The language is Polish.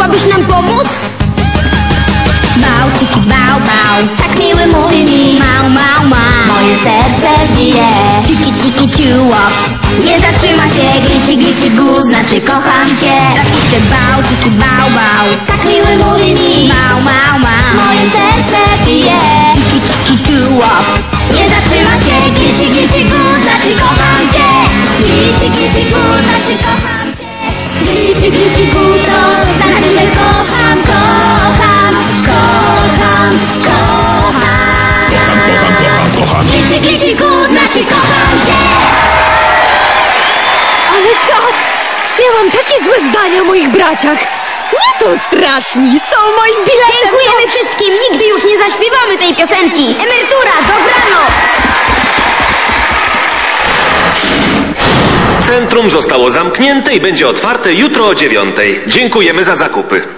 Mogłabyś nam pomóc? Bał, ciki, bał, bał. Tak miły mówi mi Mał, mał, mał. Moje serce bije. Ciki, ciki, ciułop Nie zatrzyma się Glici, glici, gu Znaczy kocham cię. Raz jeszcze bał, ciki, bał, bał. Tak miły mówi mi Mał, mał, mał. Moje serce bije. Ciki, ciki, ciułop Nie zatrzyma się Glici, glici, gu Znaczy kocham cię. Glici, glici, gu Znaczy kocham Czad! Ja mam takie złe zdanie o moich braciach. Nie są straszni, są moim biletem. Dziękujemy wszystkim, nigdy już nie zaśpiewamy tej piosenki. Emerytura, dobranoc! Centrum zostało zamknięte i będzie otwarte jutro o dziewiątej. Dziękujemy za zakupy.